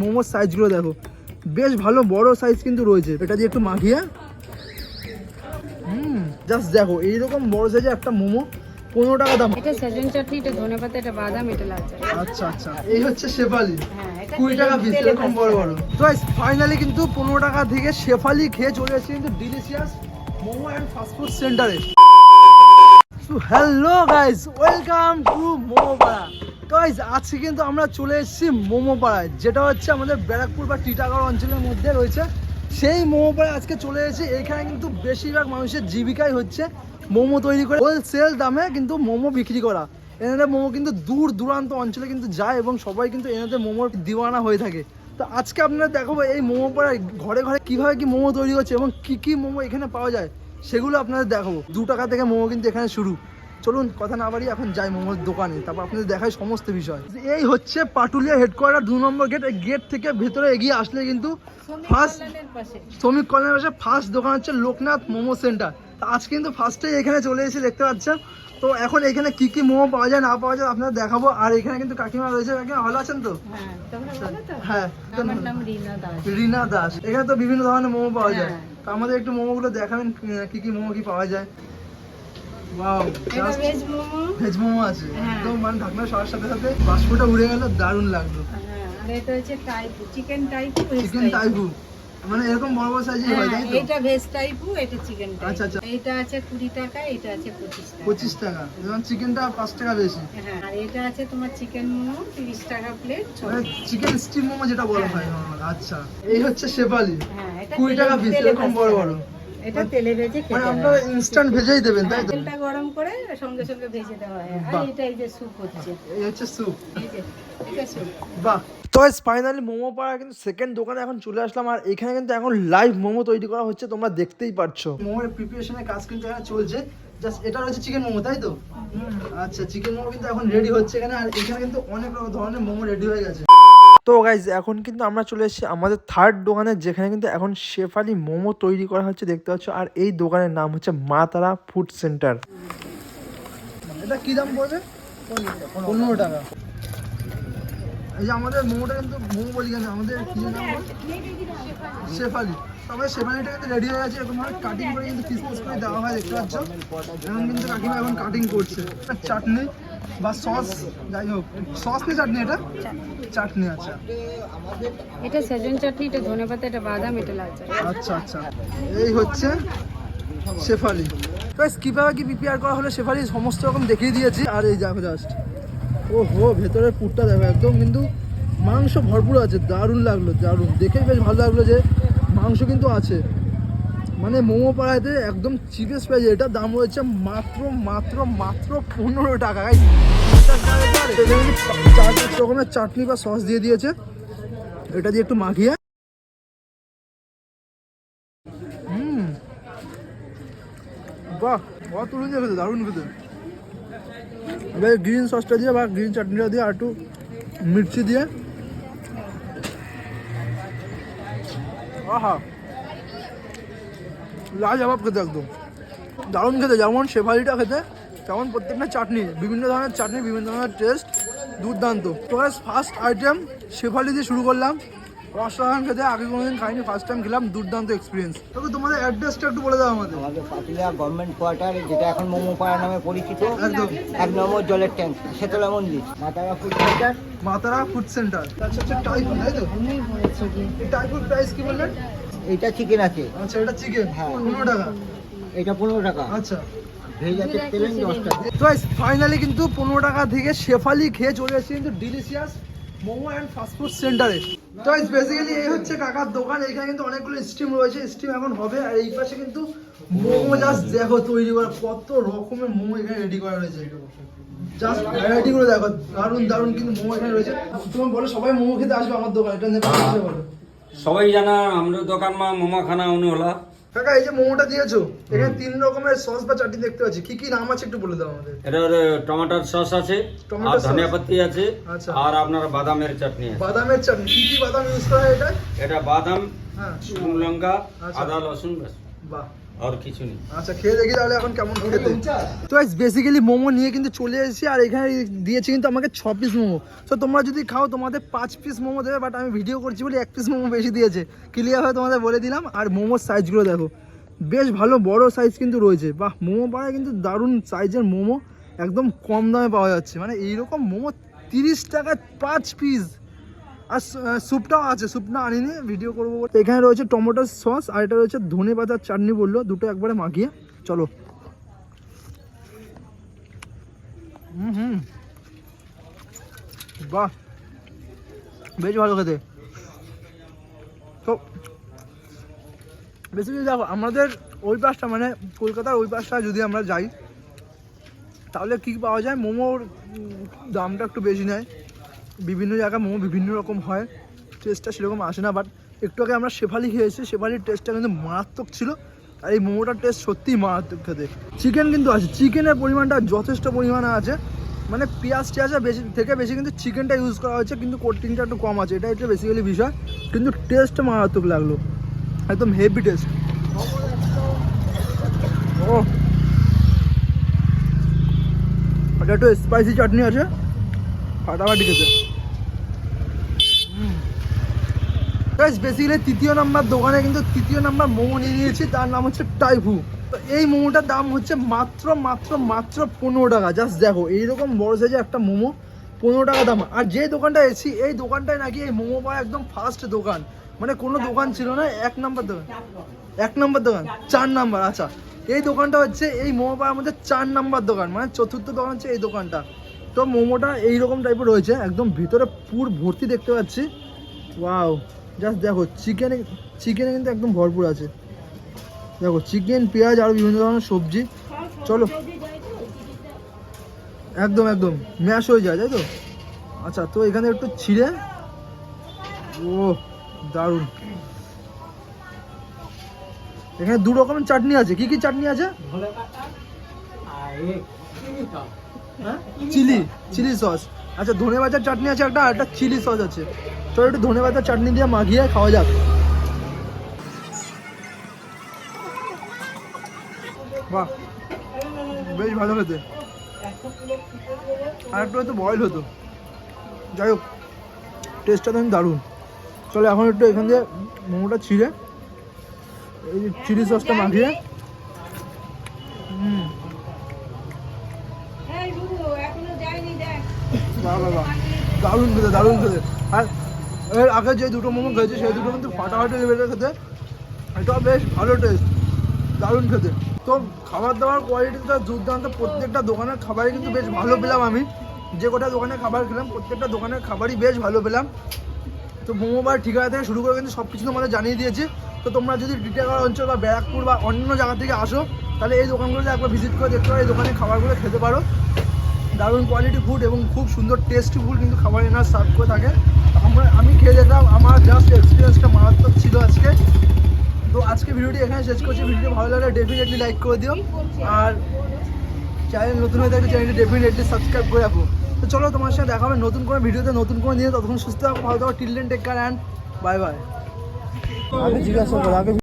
মোমোর সাইজগুলো দেখো। বেশ ভালো বড় সাইজ কিন্তু রয়েছে। এটা দিয়ে একটু মাখিয়ে। হুম জাস্ট দেখো এইরকম বড় সাইজে একটা মোমো পনেরো টাকা দাম। এটা সেজন চাটনি এটা ধনে পাতা এটা বাদাম এটা লাল আচ্ছা আচ্ছা এই হচ্ছে শেফালি। হ্যাঁ কুড়ি টাকা পিস এরকম বড় বড়। তো ফাইনালি কিন্তু পনেরো টাকা থেকে শেফালি খেয়ে চলে এসেছি কিন্তু delicious momo and fast food সেন্টারে hello guys welcome to momo guys আজকে কিন্তু আমরা চলে এসেছি মোমো পাড়ায় যেটা হচ্ছে আমাদের ব্যারাকপুর বা টিটাগড় অঞ্চলের মধ্যে রয়েছে। সেই মোমো পাড়ায় আজকে চলে এসেছি। এখানে কিন্তু বেশিরভাগ মানুষের জীবিকাই হচ্ছে মোমো তৈরি করে হোলসেল দামে কিন্তু মোমো বিক্রি করা। এনাদের মোমো কিন্তু দূর দূরান্ত অঞ্চলে কিন্তু যায় এবং সবাই কিন্তু এনাদের মোমোর দিওয়ানা হয়ে থাকে। তো আজকে আপনারা দেখাবো এই মোমো পাড়ায় ঘরে ঘরে কীভাবে কি মোমো তৈরি হচ্ছে এবং কি কি মোমো এখানে পাওয়া যায়, সেগুলো আপনাদের দেখাবো। দু টাকা থেকে মোমো কিন্তু এখানে শুরু। চলুন কথা না বাড়ি এখন যাই মোমোর দোকানে তারপর আপনাদের দেখাই সমস্ত বিষয়। এই হচ্ছে পাটুলিয়া হেডকোয়ার্টার দু নম্বর গেট এই গেট থেকে ভেতরে এগিয়ে আসলে কিন্তু ফার্স্ট শ্রমিক কল্যাণের পাশে ফার্স্ট দোকান হচ্ছে লোকনাথ মোমো সেন্টার তো আজ কিন্তু ফার্স্টেই এখানে চলে এসে দেখতে পাচ্ছেন। তো এখন এখানে কি কি মোমো পাওয়া যায় না পাওয়া যায় আপনাদের দেখাবো। আর এখানে কিন্তু কাকিমা রয়েছে। কাকিমা ভালো আছেন তো? হ্যাঁ তো? হ্যাঁ রিনা দাস। এখানে তো বিভিন্ন ধরনের মোমো পাওয়া যায়। হ্যাঁ। তো আমাদের একটু মোমোগুলো দেখাবেন কি কি মোমো কি পাওয়া যায়। ওয়াও এটা ভেজ মোমো। ভেজ মোমো আছে। হ্যাঁ। একদম মানে ঢাকনা সবার সাথে সাথে বাষ্পটা উড়ে গেল দারুণ লাগল। হ্যাঁ আর এটা হচ্ছে টাইপু চিকেন টাইপু চিকেন টাইপু মানে এরকম বড় বড় সাইজের হয় তাই তো? এটা ভেজ টাইপু এটা চিকেন আচ্ছা, আচ্ছা। এটা আছে টাকা এটা আছে পঁচিশ টাকা। পঁচিশ টাকা। যেমন চিকেনটা পাঁচ টাকা বেশি। হ্যাঁ আর এটা আছে তোমার চিকেন মোমো তিরিশ টাকা প্লেট মানে চিকেন স্টিম মোমো যেটা বলা হয় আচ্ছা এই হচ্ছে শেফালি। হ্যাঁ এটা টাকা পিস এরকম বড় বড়। এটা তেলে ভেজে মানে। আপনারা ইনস্ট্যান্ট ভেজেই দেবেন তাই তো? তেলটা গরম করে সঙ্গে সঙ্গে ভেজে দেওয়া হয়। আর। এটা এই যে স্যুপ হচ্ছে। এই হচ্ছে স্যুপ এই যে এটা স্যুপ বাহ। তো ফাইনালি মোমো পাড়া কিন্তু সেকেন্ড দোকানে এখন চলে আসলাম আর এখানে কিন্তু এখন লাইভ মোমো তৈরি করা হচ্ছে তোমরা দেখতেই পাচ্ছ মোমোর প্রিপারেশনের কাজ কিন্তু এখানে চলছে। জাস্ট এটা হচ্ছে চিকেন মোমো তাই তো? আচ্ছা চিকেন মোমো কিন্তু এখন রেডি হচ্ছে এখানে আর এখানে কিন্তু অনেক রকম ধরনের মোমো রেডি হয়ে গেছে। তো গাইজ এখন কিন্তু আমরা চলে এসেছি আমাদের থার্ড দোকানে, যেখানে কিন্তু এখন শেফালি মোমো তৈরি করা হচ্ছে, দেখতে পাচ্ছ। আর এই দোকানের নাম হচ্ছে মা তারা ফুড সেন্টার এটা কি দাম পড়বে? পনেরো টাকা। এই যে আমাদের মোমোটা কিন্তু মোমো বলি কেন আমাদের কি নাম শেফালি তবে শেফালিটা কিন্তু রেডি হয়ে গেছে, এরকম কাটিং করে কিন্তু পিস পিস করে দেওয়া হয়, দেখতে পাচ্ছ? এখন কিন্তু কাকিমা এখন কাটিং করছে। চাটনি। বা সস যাই হোক সস নিয়ে চাটনি এটা? চাটনি। আচ্ছা। এটা সেজন চাটনি এটা ধনে পাতা এটা বাদাম এটা লাল আচ্ছা আচ্ছা। এই হচ্ছে শেফালি। গাইস কীভাবে কি প্রিপেয়ার করা হলো শেফালি? সমস্ত রকম দেখিয়ে দিয়েছি। আর এই দেখো জাস্ট ও হো ভেতরের পুরটা দেখো একদম কিন্তু মাংস ভরপুর আছে। দারুণ লাগল দারুণ। দেখেই বেশ ভালো লাগল যে মাংস কিন্তু আছে। মানে মোমো পাড়াতে একদম চিপেস্ট প্রাইস এটার দাম রয়েছে মাত্র মাত্র মাত্র পনেরো টাকা। guys। পঞ্চাশ টাকা দিয়ে আর এখানে কিন্তু চার রকমের চাটনি বা সস দিয়ে দিয়েছে। এটা দিয়ে একটু মাখিয়ে। হুম। বাহ বাহ, তুলুন দিয়ে খেতে, দারুণ খেতে। এবার গ্রিন সসটা দিয়ে বা গ্রিন চাটনিটা দিয়ে আর একটু মির্চি দিয়ে। আহা। লাজবাব খেতে একদম। দারুণ খেতে যেমন শেফালিটা খেতে তেমন প্রত্যেকটা চাটনি বিভিন্ন ধরনের চাটনি বিভিন্ন ধরনের টেস্ট দুর্দান্ত। তো ফার্স্ট আইটেম শেফালি দিয়ে শুরু করলাম। অসাধারণ খেতে আগে কোনোদিন খাইনি ফার্স্ট টাইম খেলাম দুর্দান্ত এক্সপিরিয়েন্স তবে তোমাদের অ্যাড্রেসটা একটু বলে দাও আমাদের। আমাদের পাতিলা গভর্নমেন্ট কোয়ার্টার যেটা এখন মোমো পাড়া নামে পরিচিত। একদম। এক নম্বর জলের ট্যাঙ্ক শেতলা মন্দির। Matara food centre Matara food centre আচ্ছা আচ্ছা টাইফুড তাই তো? টাইফুড প্রাইস কি বললেন? এইটা চিকেন আছে। আচ্ছা এটা চিকেন হ্যাঁ। পনেরো টাকা। এটা পনেরো টাকা। আচ্ছা। ফাইনালি কিন্তু পনেরো টাকা থেকে শেফালি খেয়ে চলে এসেছি কিন্তু ডিলিশিয়াস মোমো অ্যান্ড ফাস্টফুড সেন্টারে তো বেসিক্যালি এই হচ্ছে কাকার দোকান এখানে কিন্তু অনেকগুলো স্টিম রয়েছে। স্টিম এখন হবে আর এই পাশে কিন্তু মোমো জাস্ট দেখো তৈরি করা কত রকমের মোমো এখানে রেডি করা রয়েছে। জাস্ট ভ্যারাইটি গুলো দেখো দারুণ দারুণ কিন্তু মোমো এখানে রয়েছে। তোমার বলো সবাই মোমো খেতে আসবে আমার দোকান এটা বলো সবাই জানা আমরা মা মোমা খানা উনি হলা কাকা এই যে মোমোটা দিয়েছ এখানে তিন রকমের সস বা চাটনি দেখতে পাচ্ছি। কি কি নাম আছে একটু বলে দাও আমাদের? এটা টমেটোর সস আছে আর ধনিয়া পাতি আছে আচ্ছা। আর আপনার বাদামের চাটনি আছে। বাদামের চাটনি কি কি বাদাম ইউজ করা হয় এটা? এটা বাদাম হ্যাঁ। শুকনো লঙ্কা আচ্ছা। আদা রসুন। বাহ। আর কিছু নেই। আচ্ছা খেয়ে দেখি তাহলে এখন কেমন খেতে। তো বেসিক্যালি মোমো নিয়ে কিন্তু চলে এসেছি আর এখানে দিয়েছে কিন্তু আমাকে ছ পিস মোমো। তো তোমরা যদি খাও তোমাদের পাঁচ পিস মোমো দেবে বাট আমি ভিডিও করছি বলে এক পিস মোমো বেশি দিয়েছে। ক্লিয়ার হয়ে তোমাদের বলে দিলাম আর মোমোর সাইজগুলো দেখো। বেশ ভালো বড় সাইজ কিন্তু রয়েছে। বাহ মোমো পাড়ায় কিন্তু দারুণ সাইজের মোমো একদম কম দামে পাওয়া যাচ্ছে। মানে এইরকম মোমো তিরিশ টাকায় পাঁচ পিস আর স্যুপটাও আছে স্যুপটা আনিনি ভিডিও করব। এখানে রয়েছে টমেটো সস, আর এটা রয়েছে ধনে পাতার চাটনি বলল, দুটো একবারে মাখিয়ে। চলো। হুম হুম। বাহ। বেশ ভালো খেতে। তো বেসিক্যালি দেখো, আমাদের ওই পাশটা মানে কলকাতার ওই পাশটা যদি আমরা যাই, তাহলে কী পাওয়া যায়? মোমোর দামটা একটু বেশি নেয়। বিভিন্ন জায়গায় মোমো বিভিন্ন রকম হয়। টেস্টটা সেরকম আসে না বাট একটু আগে আমরা শেফালি খেয়েছি, শেফালির টেস্টটা কিন্তু মারাত্মক ছিল। আর এই মোমোটার টেস্ট সত্যিই মারাত্মক খেতে। চিকেন কিন্তু আছে চিকেনের পরিমাণটা যথেষ্ট পরিমাণে আছে। মানে পেঁয়াজ টেয়াজা বেশি, থেকে বেশি কিন্তু চিকেনটা ইউজ করা হয়েছে, কিন্তু কোটিংটা একটু কম আছে, এটা হচ্ছে বেসিক্যালি বিষয়। কিন্তু টেস্ট মারাত্মক লাগল। একদম হেভি টেস্ট ও এটা একটু স্পাইসি চাটনি আছে। ফাটাফাটি খেতে বেসিক্যালি তৃতীয় নাম্বার দোকানে কিন্তু তৃতীয় নাম্বার মোমো নিয়ে নিয়েছি, তার নাম হচ্ছে টাইফু তো এই মোমোটার দাম হচ্ছে মাত্র মাত্র মাত্র পনেরো টাকা। জাস্ট দেখো, এইরকম বড় সাইজে একটা মোমো, পনেরো টাকা দাম। আর যে দোকানটা এসেছি, এই দোকানটায় নাকি এই মোমো পাওয়া একদম ফার্স্ট দোকান। মানে কোনো দোকান ছিল না, এক নাম্বার দোকান। এক নম্বর দোকান, চার নাম্বার আচ্ছা। এই দোকানটা হচ্ছে, এই মোমো পাড়ার মধ্যে চার নাম্বার দোকান মানে চতুর্থ দোকান হচ্ছে এই দোকানটা। তো মোমোটা এইরকম টাইপের রয়েছে, একদম ভিতরে পুর ভর্তি দেখতে পাচ্ছি। ওয়াও জাস্ট দেখো চিকেনে চিকেনে কিন্তু একদম ভরপুর আছে। দেখো চিকেন পেঁয়াজ আরও বিভিন্ন ধরনের সবজি। চলো। একদম একদম ম্যাশ হয়ে যায়, তাই তো? আচ্ছা তো এখানে একটু ছিঁড়ে। ও দারুণ। এখানে দু রকমের চাটনি আছে। কি কি চাটনি আছে? Chilli chilli sauce. আচ্ছা ধনে পাতার চাটনি আছে একটা আর একটা চিলি সস আছে। চলো একটু ধনে পাতার চাটনি দিয়ে মাখিয়ে খাওয়া যাক। বাহ, বেশ ভালো খেতে। আর একটু হয়তো বয়েল হতো। যাই হোক টেস্টটা তো দারুণ। চলো, এখন একটু এখান দিয়ে মোমোটা ছিঁড়ে, এই চিলি সসটা মাখিয়ে বাহ দারুণ খেতে দারুণ খেতে আর এর আগে যে দুটো মোমো খেয়েছি, সেই দুটো কিন্তু ফাটাফাটি লেভেলের খেতে। এটাও বেশ ভালো টেস্ট দারুণ খেতে। তো খাবার দাবার কোয়ালিটিটা দুর্দান্ত। প্রত্যেকটা দোকানের খাবারই কিন্তু বেশ ভালো পেলাম আমি। যে কটা দোকানে খাবার খেলাম, প্রত্যেকটা দোকানের খাবারই বেশ ভালো পেলাম। তো মোমো বার ঠিকানা থেকে শুরু করে কিন্তু সব কিছু তোমাদের জানিয়ে দিয়েছি। তো তোমরা যদি টিটাগড় অঞ্চল বা ব্যারাকপুর বা অন্য জায়গা থেকে আসো, তাহলে এই দোকানগুলোতে একবার ভিজিট করে দেখতে পারো, এই দোকানে খাবারগুলো খেতে পারো। দারুণ কোয়ালিটি ফুড এবং খুব সুন্দর টেস্টি ফুড কিন্তু খাবার এনার সার্ভ করে থাকে। আমরা আমি খেয়ে যেতাম, আমার জাস্ট এক্সপিরিয়েন্সটা মারাত্মক ছিল আজকে। তো আজকে ভিডিওটি এখানে শেষ করছি। ভিডিও ভালো লাগলে ডেফিনেটলি লাইক করে দিও। আর চ্যানেল নতুন হয়ে থাকলে চ্যানেলটি ডেফিনেটলি সাবস্ক্রাইব করে রাখো। তো চলো তোমার সাথে দেখা হবে নতুন কোনো ভিডিওতে নতুন কোনো নিয়ে। ততক্ষণ সুস্থ থাকো, ভালো থাকো till then take care and bye bye জিজ্ঞাসা করো